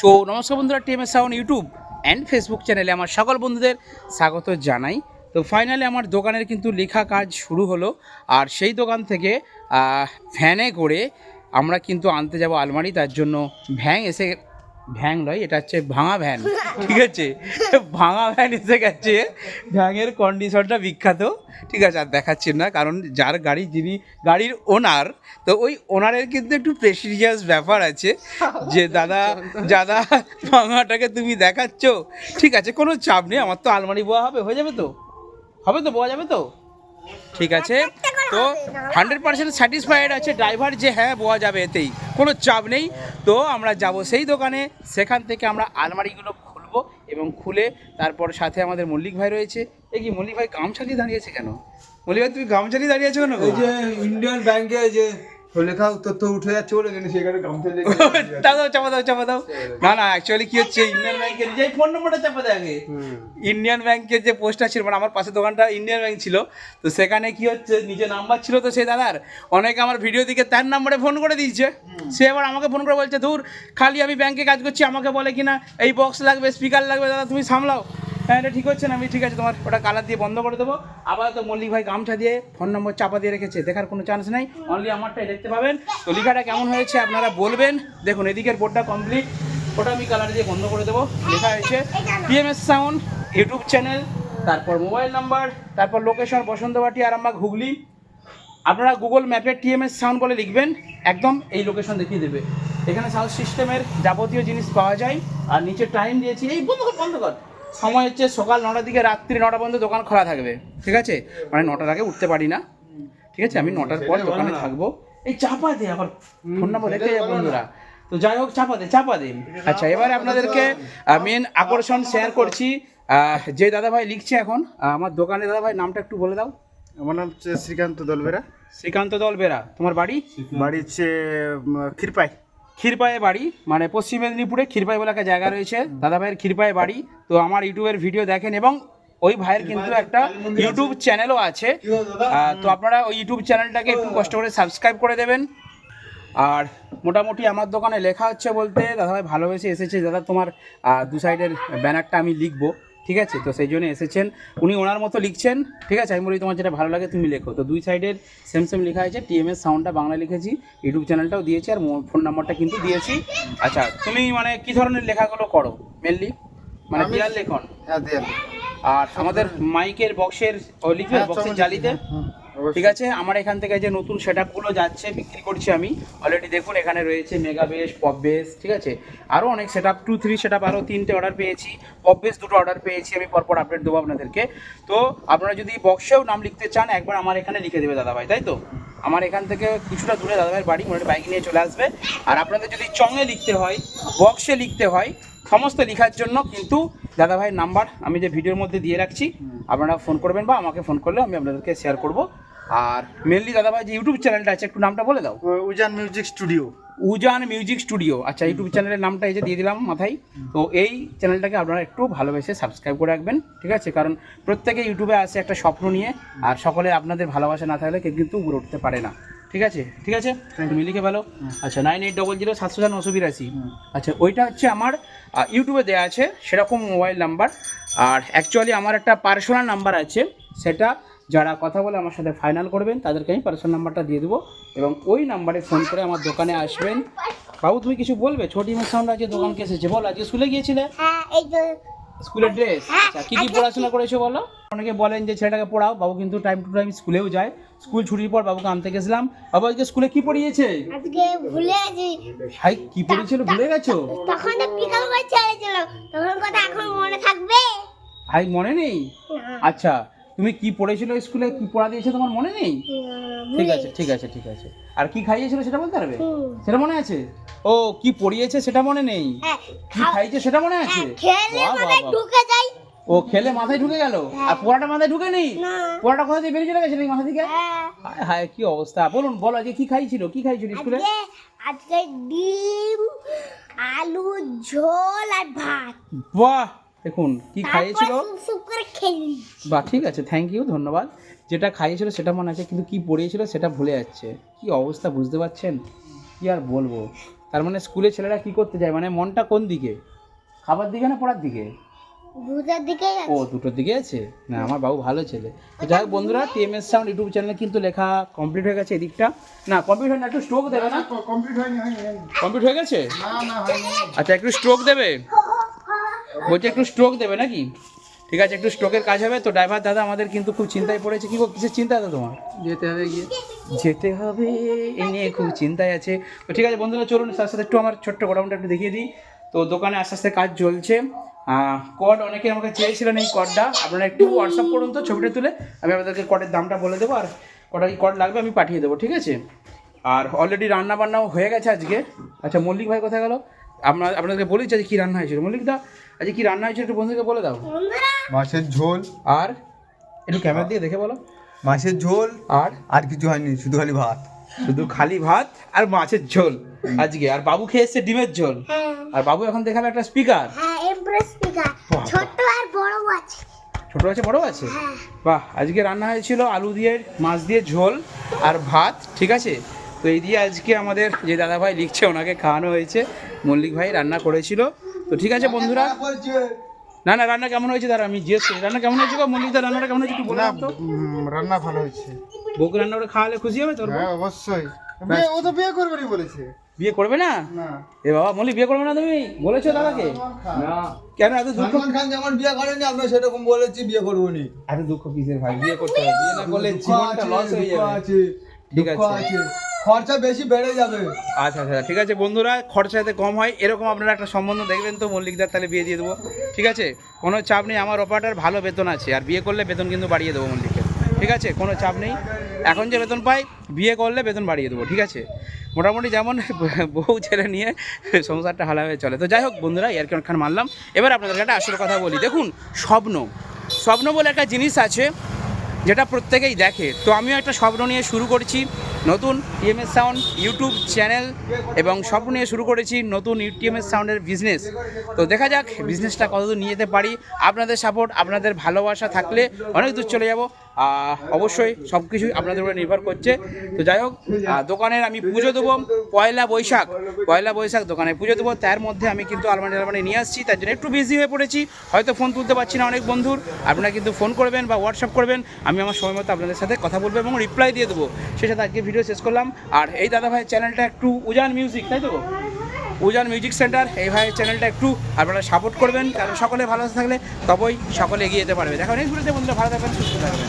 So নমস্কার বন্ধুরা TMS sound YouTube and Facebook চ্যানেলে আমার সকল বন্ধুদের স্বাগত জানাই। তো ফাইনালি আমার দোকানের কিন্তু লেখা কাজ শুরু হলো আর সেই দোকান থেকে ভ্যানে করে আমরা কিন্তু আনতে যাব আলমারি, তার জন্য ভ্যান এসে ভ্যান নয়, এটা হচ্ছে ভাঙা ভ্যান, ঠিক আছে? ভাঙা ভ্যান এসে গেছে ভ্যানের কন্ডিশনটা বিখ্যাত, ঠিক আছে? আর দেখাচ্ছি না, কারণ যার গাড়ি যিনি, গাড়ির ওনার তো ওই ওনারের কিন্তু একটু প্রেসিডিয়াস ব্যাপার আছে যে, দাদা দাদা, ভাঙাটাকে তুমি দেখাচ্ছ? ঠিক আছে, কোনো চাপ নেই, আমার তো আলমারি বোয়া হবে, হয়ে যাবে তো? হবে তো, বোয়া যাবে তো? ঠিক আছে? তো হান্ড্রেড পার্সেন্ট স্যাটিসফাইড আছে ড্রাইভার যে হ্যাঁ বোয়া যাবে এতেই, কোনো চাপ নেই। তো আমরা যাব সেই দোকানে, সেখান থেকে আমরা আলমারিগুলো খুলবো এবং খুলে তারপর সাথে আমাদের মল্লিক ভাই রয়েছে। এ কি মল্লিক ভাই গামছা নিয়ে দাঁড়িয়েছে কেন? মল্লিক ভাই, তুমি গামছা নিয়ে দাঁড়িয়ে আছো কেন যে ইন্ডিয়ান ব্যাংকে যে তথ্য উঠে যাচ্ছে বলে কিন্তু সেখানে গামছা লেগে দাও দাও চাপা দাও চাপা দাও। না না অ্যাকচুয়ালি কি হচ্ছে ইন্ডিয়ান ব্যাংকের যে ফোন নম্বরটা চাপা দেয় আগে। ইন্ডিয়ান ব্যাংকের যে পোস্টটা ছিল মানে আমার পাশে দোকানটা ইন্ডিয়ান ব্যাংক ছিল তো সেখানে কি হচ্ছে নিজে নাম্বার ছিল তো সেই দাদার। অনেকে আমার ভিডিও দিকে তার নাম্বারে ফোন করে দিয়েছে। সে আবার আমাকে ফোন করে বলছে দূর খালি আমি ব্যাংকে কাজ করছি আমাকে বলে কিনা এই বক্স লাগবে স্পিকার লাগবে দাদা তুমি সামলাও। হ্যাঁ এটা ঠিক হচ্ছে না, আমি ঠিক আছে, তোমার ওটা কালার দিয়ে বন্ধ করে দেবো। আবার তো মল্লিক ভাই গামছা দিয়ে ফোন নম্বর চাপা দিয়ে রেখেছে, দেখার কোনো চান্স নেই। অনলি আমারটাই দেখতে পাবেন। তো লেখাটা কেমন হয়েছে আপনারা বলবেন। দেখুন, এদিকের বোর্ডটা কমপ্লিট ওটা আমি কালার দিয়ে বন্ধ করে দেবো। লেখা হয়েছে পিএমএস সাউন্ড ইউটিউব চ্যানেল তারপর মোবাইল নাম্বার তারপর লোকেশন বসন্তবাটি, আরামবাগ, হুগলি। আপনারা গুগল ম্যাপে টিএমএস সাউন্ড বলে লিখবেন, একদম এই লোকেশন দেখিয়ে দেবে। এখানে সাউন্ড সিস্টেমের যাবতীয় জিনিস পাওয়া যায়। আর নিচে টাইম দিয়েছি। এই বন্ধ কর বন্ধ কর। সময় হচ্ছে সকাল নটার দিকে রাত্রি নটা পর্যন্ত দোকান খোলা থাকবে। ঠিক আছে? মানে নটার আগে উঠতে পারি না। ঠিক আছে? আমি নটার পর দোকানে থাকব। এই চাপা দে আবার। ফোন নাম্বার দেখতে যাবে বন্ধুরা। তো যাই হোক চাপা দে চাপা দে। আচ্ছা এবারে আপনাদেরকে মেন আকর্ষণ শেয়ার করছি। যে দাদা ভাই লিখছে এখন আমার দোকানে দাদা ভাই নামটা একটু বলে দাও। আমার নাম হচ্ছে শ্রীকান্ত দলবেরা। শ্রীকান্ত দল বেরা তোমার বাড়ি? বাড়ি হচ্ছে ক্ষীরপাই। ক্ষীরপায়ে বাড়ি মানে পশ্চিম মেদিনীপুরে ক্ষীরপাই বলে একটা জায়গা রয়েছে দাদা ভাইয়ের ক্ষীরপায়ে বাড়ি। তো আমার ইউটিউবের ভিডিও দেখেন এবং ওই ভাইয়ের কিন্তু একটা ইউটিউব চ্যানেলও আছে। তো আপনারা ওই ইউটিউব চ্যানেলটাকে একটু কষ্ট করে সাবস্ক্রাইব করে দেবেন। আর মোটামুটি আমার দোকানে লেখা হচ্ছে বলতে, দাদাভাই ভালোবেসে এসেছে। দাদা, তোমার দু সাইডের ব্যানারটা আমি লিখব। ঠিক আছে? তো সেই জন্য এসেছেন। উনি ওনার মতো লিখছেন। ঠিক আছে? আমি বলি তোমার যেটা ভালো লাগে তুমি লেখো। তো দুই সাইডের সেম সেম লেখা আছে। টিএমএস সাউন্ডটা বাংলা লিখেছি। ইউটিউব চ্যানেলটাও দিয়েছি আর ফোন নাম্বারটা কিন্তু দিয়েছি। আচ্ছা তুমি মানে কি ধরনের লেখাগুলো করো মেনলি মানে দেয়াল লেখন? হ্যাঁ দেয়াল। আর আমাদের মাইকের বক্সের ও লিখবে হ্যাঁ, বক্সের সব জালিতে? হুম, ঠিক আছে? আমার এখান থেকে যে নতুন সেট আপগুলো যাচ্ছে, বিক্রি করছি আমি। অলরেডি দেখুন, এখানে রয়েছে মেগা বেস পপ বেস ঠিক আছে? আরও অনেক set up two three set up আরও তিনটে অর্ডার পেয়েছি। পপ বেস দুটো অর্ডার পেয়েছি, আমি পরপর আপডেট দেবো আপনাদেরকে। তো, আপনারা যদি বক্সেও নাম লিখতে চান, একবার আমার এখানে লিখে দেবে দাদাভাই, তাই তো? আমার এখান থেকে কিছুটা দূরে দাদাভাইয়ের বাড়ি মোটামুটি বাইক নিয়ে চলে আসবে। আর আপনাদের যদি চঙে লিখতে হয় বক্সে লিখতে হয়, সমস্ত লেখার জন্য কিন্তু দাদাভাইয়ের নাম্বার আমি যে ভিডিওর মধ্যে দিয়ে রাখছি, আপনারা ফোন করবেন বা আমাকে ফোন করলে আমি আপনাদেরকে শেয়ার করব। আর মেনলি দাদাভাই যে ইউটিউব চ্যানেলটা আছে একটু নামটা বলে দাও। Ujan music studio Ujan music studio আচ্ছা ইউটিউব চ্যানেলের নামটা এই যে দিয়ে দিলাম মাথায়। তো এই চ্যানেলটাকে আপনারা একটু ভালোবেসে সাবস্ক্রাইব করে রাখবেন ঠিক আছে? কারণ প্রত্যেকে ইউটিউবে আসে একটা স্বপ্ন নিয়ে আর সকলে আপনাদের ভালোবাসা না থাকলে কেউ কিন্তু উপরে উঠতে পারে না। ঠিক আছে? ঠিক আছে? তুমি লিখে ভালো আচ্ছা নাইন এইট ডবল জিরো সাতশো নশো বিরাশি। আচ্ছা ওইটা হচ্ছে আমার ইউটিউবে দেওয়া আছে সেরকম মোবাইল নাম্বার আর অ্যাকচুয়ালি আমার একটা পার্সোনাল নাম্বার আছে সেটা যারা কথা বলে আমার সাথে ফাইনাল করবেন তাদেরকে আমি পার্সোনাল নাম্বারটা দিয়ে দেবো এবং ওই নাম্বারে ফোন করে আমার দোকানে আসবেন। বাবু তুমি কিছু বলবে? ছোটি মেয়ে সাউন্ড আজকে দোকানকে এসেছে। বল আজকে স্কুলে গিয়েছিলে? স্কুলের ড্রেস আচ্ছা কী কী পড়াশোনা করেছ বলো? অনেকে বলেন যে ছেলেটাকে পড়াও। বাবু কিন্তু টাইম টু টাইম স্কুলেও যায়। স্কুল ছুটির পর বাবুকে আনতে গেছিলাম। বাবু আজকে স্কুলে কি পড়িয়েছে? আজকে ভুলে গেছি। হাই কি পড়িয়েছিল ভুলে গেছো? তখন তো করে ছেড়েছিল। তখন কথা এখন মনে থাকবে? হাই মনে নেই? আচ্ছা তুমি কি পড়েছিল স্কুলে? কি পড়া দিয়েছে তোমার মনে নেই? ঠিক আছে ঠিক আছে ঠিক আছে। আর কি খাইয়েছিল সেটা বলতে পারবে? সেটা মনে আছে? ও কি পড়িয়েছে সেটা মনে নেই? হ্যাঁ, কি খাইছে সেটা মনে আছে? খেলে বাহ, বাহ, মানে ও খেলে মাথায় ঢুকে গেল? আর পোড়াটা মাথায় ঢুকে নেই? না। পোড়াটা কোথা থেকে বেরিয়ে চলে গেছে নাকি মাথা থেকে? হ্যাঁ, হায় হায় কি অবস্থা। বলুন বলো আজকে কি খাইছিল? কি খাইছিল স্কুলে? আজকে ডিম আলু ঝোল আর ভাত। বাহ দেখুন কি খাইয়েছিল? বাহ ঠিক আছে থ্যাংক ইউ ধন্যবাদ। যেটা খাইয়েছিল সেটা মনে আছে কিন্তু কি পড়িয়েছিল সেটা ভুলে যাচ্ছে। কি অবস্থা বুঝতে পারছেন? কি আর বলব? তার মানে স্কুলে ছেলেরা কি করতে যায়? মানে মনটা কোন দিকে? খাবার দিকে না পড়ার দিকে? দুটার ও দুটোর দিকে আছে? না আমার বাবু ভালো ছেলে। যাই হোক বন্ধুরা টিএমএস সাউন্ড ইউটিউব চ্যানেলে কিন্তু লেখা কমপ্লিট হয়ে গেছে এদিকটা। না কমপ্লিট হয় না একটু স্ট্রোক দেবে না? কমপ্লিট হয়নি। কমপ্লিট হয়ে গেছে? না না আচ্ছা একটু স্ট্রোক দেবে? বলছে একটু স্ট্রোক দেবে নাকি? ঠিক আছে একটু স্ট্রোকের কাজ হবে। তো ড্রাইভার দাদা আমাদের কিন্তু খুব চিন্তায় পড়েছে। কি কিসের চিন্তা দাদা তোমার? যেতে হবে গিয়ে। যেতে হবে এ নিয়ে খুব চিন্তায় আছে। তো ঠিক আছে বন্ধুরা চলুন সাথে সাথে একটু আমার ছোট্ট গোডাউনটা একটু দেখিয়ে দিই। তো দোকানে আস্তে আস্তে কাজ চলছে। কড অনেকে আমাকে চেয়েছিলেন এই কডটা আপনারা একটু হোয়াটসঅ্যাপ করুন তো ছবিটা তুলে। আমি আপনাদেরকে কডের দামটা বলে দেবো। আর কটা কি কড লাগবে আমি পাঠিয়ে দেবো ঠিক আছে? আর অলরেডি রান্না বান্নাও হয়ে গেছে আজকে। আচ্ছা মল্লিক ভাই কোথায় গেল? আপনার আপনাদেরকে বলেছি আজকে কী রান্না হয়েছিল। মল্লিক দা আজকে কী রান্না হয়েছিল একটু বন্ধুকে বলে দাও। মাছের ঝোল আর একটু ক্যামেরা দিয়ে দেখে বলো। মাছের ঝোল আর? আর কিছু হয়নি শুধু খালি ভাত। শুধু খালি ভাত আর মাছের ঝোল আজকে। আর বাবু খেয়ে এসছে ডিমের ঝোল। হ্যাঁ। আর বাবু এখন দেখাবে একটা স্পিকার হ্যাঁ এমপ্রেস স্পিকার বাবা। ছোট আর বড় আছে। ছোট আছে বড় আছে? হ্যাঁ। বাহ আজকে রান্না হয়েছিল আলু দিয়ে মাছ দিয়ে ঝোল আর ভাত ঠিক আছে? তো এই দিয়ে আজকে আমাদের যে দাদা ভাই লিখছে ওনাকে খাওয়ানো হয়েছে। মল্লিক ভাই রান্না করেছিল। তো ঠিক আছে বন্ধুরা? না না রান্না কেমন হয়েছে? দাদা আমি জিজ্ঞেস করি। রান্না কেমন হয়েছে গো? মল্লিক দা রান্নাটা কেমন হয়েছে একটু বলে তো। রান্না ভালো হয়েছে। বউকে রান্না করে খাওয়ালে খুশি হবে তোর হ্যাঁ অবশ্যই। বিয়ে- ও তো বিয়ে করবে নি বলেছে। বিয়ে করবে না? না। এ বাবা মল্লিক বিয়ে করবে না তুমি? বলেছ দাদাকে না কেন এত দুঃখ খান যেমন বিয়ে করেনি আমরা সেরকম বলেছি বিয়ে করব নি। এত দুঃখ কিসের ভাই? বিয়ে করতে হবে। বিয়ে না করলে জীবনটা লস হয়ে যাবে। আছে ঠিক আছে। খরচা বেশি বেড়ে যাবে। আচ্ছা আচ্ছা ঠিক আছে বন্ধুরা, খরচা যাতে কম হয়। এরকম আপনারা একটা সম্বন্ধ দেখবেন তো মল্লিকদার তাহলে বিয়ে দিয়ে দেবো। ঠিক আছে? কোনো চাপ নেই, আমার অপারেটার ভালো বেতন আছে। আর বিয়ে করলে বেতন কিন্তু বাড়িয়ে দেবো মল্লিকের ঠিক আছে? কোনো চাপ নেই। এখন যে বেতন পাই, বিয়ে করলে বেতন বাড়িয়ে দেবো। ঠিক আছে? মোটামুটি যেমন বউ, ছেলে নিয়ে সংসারটা হালাভাবে চলে। তো যাই হোক বন্ধুরা, এর খান মারলাম এবার আপনাদেরকে একটা আসল কথা বলি। দেখুন, স্বপ্ন। স্বপ্ন বলে একটা জিনিস আছে, যেটা প্রত্যেকেই দেখে। তো আমিও একটা স্বপ্ন নিয়ে শুরু করছি। নতুন টিএমএস সাউন্ড ইউটিউব চ্যানেল এবং স্বপ্ন নিয়ে শুরু করেছি নতুন টিএমএস সাউন্ডের বিজনেস তো দেখা যাক বিজনেসটা কতদূর নিয়ে যেতে পারি। আপনাদের সাপোর্ট আপনাদের ভালোবাসা থাকলে অনেক দূর চলে যাব। অবশ্যই সব কিছুই আপনাদের উপরে নির্ভর করছে। তো যাই হোক দোকানের আমি পুজো দেবো পয়লা বৈশাখ। পয়লা বৈশাখ দোকানে পুজো দেবো। তার মধ্যে আমি কিন্তু আলমারি আলমারি নিয়ে আসছি। তার জন্য একটু বিজি হয়ে পড়েছি। হয়তো ফোন তুলতে পারছি না অনেক বন্ধুর। আপনারা কিন্তু ফোন করবেন বা হোয়াটসঅ্যাপ করবেন। আমি আমার সময় মতো আপনাদের সাথে কথা বলব এবং রিপ্লাই দিয়ে দেবো। সে সাথে আজকে ভিডিও শেষ করলাম। আর এই দাদা ভাইয়ের চ্যানেলটা একটু উজান মিউজিক তাই তো? উজান মিউজিক সেন্টার এই ভাইয়ের চ্যানেলটা একটু আপনারা সাপোর্ট করবেন, কারণ সকলে ভালো থাকলে তবেই সকলে এগিয়ে যেতে পারবে। দেখো নেক্সট ভিডিওতে বন্ধুরা, ভালো থাকবেন, সুস্থ থাকবেন।